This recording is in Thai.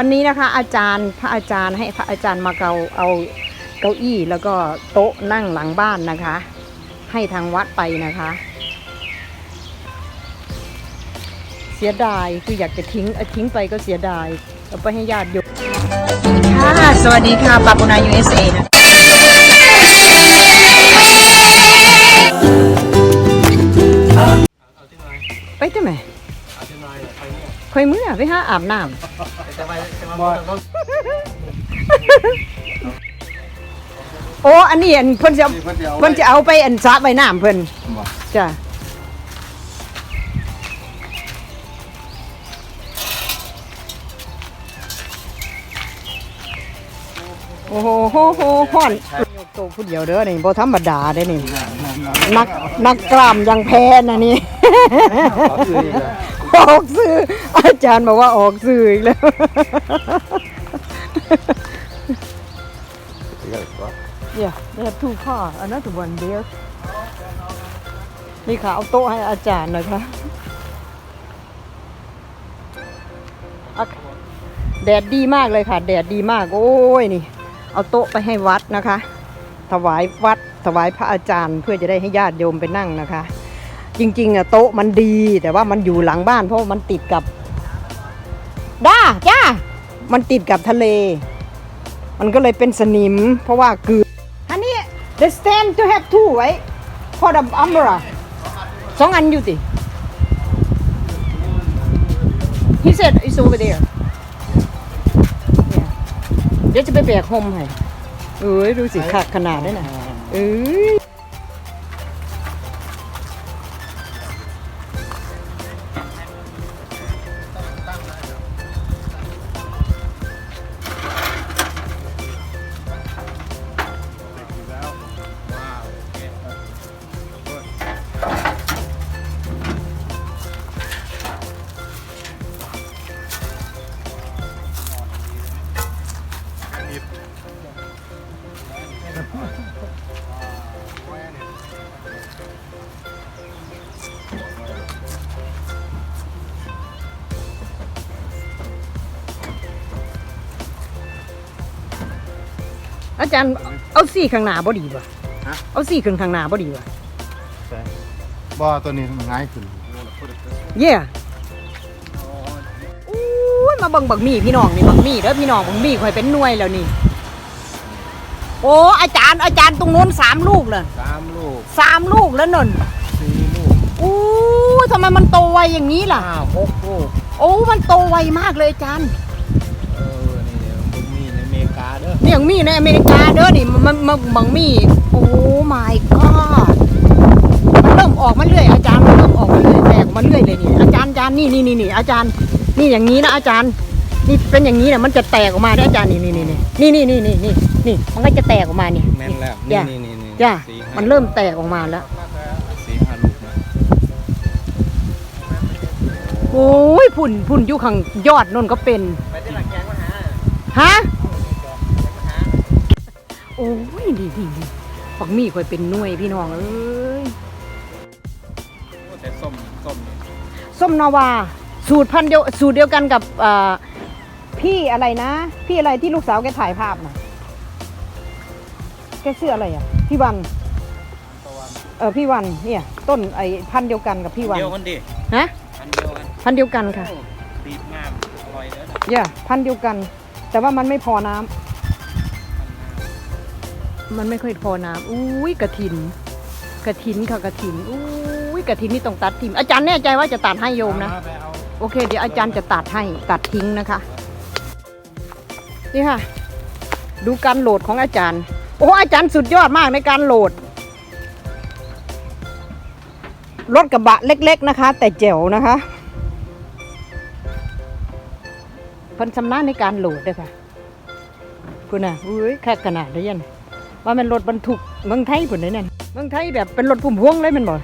วันนี้นะคะ อาจารย์พระอาจารย์ให้พระอาจารย์มาเกาเอาเก้าอี้แล้วก็โต๊ะนั่งหลังบ้านนะคะ ให้ทางวัดไปนะคะ เสียดายคืออยากจะทิ้งเอาทิ้งไปก็เสียดายเอาไปให้ญาติโยมค่ะสวัสดีค่ะบาบูนา USA นะไปทำไมคอยมือไปหาอาบน้ำ โอ้อันนี้อันเพิ่นจะเอาเพิ่นจะเอาไปอันสระใบน้ำเพิ่นจ้ะโอ้โหโหโหฮ้อนยกโตผู้เดียวเด้อนี่บ่ธรรมดาเด้นี่นักนักกล้ามยังแพ้นะนี่ ออกสื่ออาจารย์บอกว่าออกสื่ออีกแล้ว Yeah, they have two car, another one there. นี่ค่ะ เอาโต๊ะให้อาจารย์หนะคะอะแดดดีมากเลยค่ะ แดดดีมาก โอ้ยนี่ เอาโต๊ะไปให้วัดนะคะ ถวายวัด ถวายพระอาจารย์เพื่อจะได้ให้ญาติโยมไปนั่งนะคะ จริง ๆอะโต๊ะมันดี แต่ว่ามันอยู่หลังบ้าน เพราะว่ามันติดกับด้าจ้ามันติดกับทะเล มันก็เลยเป็นสนิม เพราะว่าเกืออันนี้ the stand to have two right for the umbrella สองอันอยู่ติ he said it's over there เนี่ยเดี๋ยวจะไปแบกโฮมให้เอ้ยดูสิขาดขนาดได้น่ะเอ้ย อาจารย์เอาสี่ข้างหน้าบ่ดีป่ะฮะ เอาสี่ข้างข้างหน้าบ่ดีป่ะบ่ตัวนี้มันง่ายขึ้นเย่อู้ยมาเบิ่งบักมี่พี่น้องนี่บักมี่เด้อพี่น้องบักมี่ข่อยเป็นหน่วยแล้วนี่ โอ้อาจารย์อาจารย์ตรงโน้นสามลูกเลยสามลูกสามลูกแล้วนนสี่ลูกอู้ยทำไมมันโตไวอย่างนี้ล่ะห้าหกลูกโอ้มันโตไวมากเลยอาจารย์เออนี่มันมีในอเมริกาเด้อนี่อย่างมี่ในอเมริกาเด้อนี่มันมันมันบักมี่โอ้ my god มันเริ่มออกมาเรื่อยอาจารย์มันเริ่มออกมาเรื่อยแตกมาเรื่อยเลยนี่อาจารย์อาจารย์นี่นี่นี่นี่อาจารย์ นี่อย่างนี้นะอาจารย์ นี่เป็นอย่างนี้นะมันจะแตกออกมาได้อาจารย์นี่นี่นี่นี่นี่นี่นี่นี่นี่มันก็จะแตกออกมานี่แม่นแล้วจ้ะนี่นี่นี่จ้ะสี่ห้ามันเริ่มแตกออกมาแล้ว สี่ห้าลูกนะโอ้ยพุ่นพุ่นอยู่ข้างยอดนนก็เป็นไปที่หลังแกงมาหาฮะโอ้ยนี่นี่นี่ปักมีค่อยเป็นหน่วยพี่น้องเอ้ยแต่ส้มส้มนี่ส้มนาวา สูตรพันธุ์เดียวสูตรเดียวกันกับอ่า พี่อะไรนะ พี่อะไรที่ลูกสาวแกถ่ายภาพนะแกชื่ออะไรอะ พี่วันตะวัน เออพี่วันเนี่ยต้นไอ้พันธุ์เดียวกันกับพี่วันเดียวกันดิฮะอันเดียวกันพันธุ์เดียวกันค่ะโอ้ดีบงามอร่อยเด้ออย่าพันธุ์เดียวกัน แต่ว่ามันไม่พอน้ำมันไม่ค่อยพอน้ำอุ้ยกระถิน กระถินค่ะกระถินอุ้ยกระถินนี่ต้องตัดทิ้งอาจารย์แน่ใจว่าจะตัดให้โยมนะ ไปเอา โอเค เดี๋ยวอาจารย์จะตัดให้ตัดทิ้งนะคะ นี่ค่ะ ดูการโหลดของอาจารย์ โอ้อาจารย์สุดยอดมากในการโหลด รถกระบะเล็ก ๆนะคะ แต่เจ๋วนะคะพิ่นชำนาญในการโหลดด้วยค่ะคุณน่ะอุ้ยแค่ขนาดได้ยันว่ามันรถบรรทุกเมืองไทยผุนได้นั่นเมืองไทยแบบเป็นรถพุ่มพวงเลยมันบ่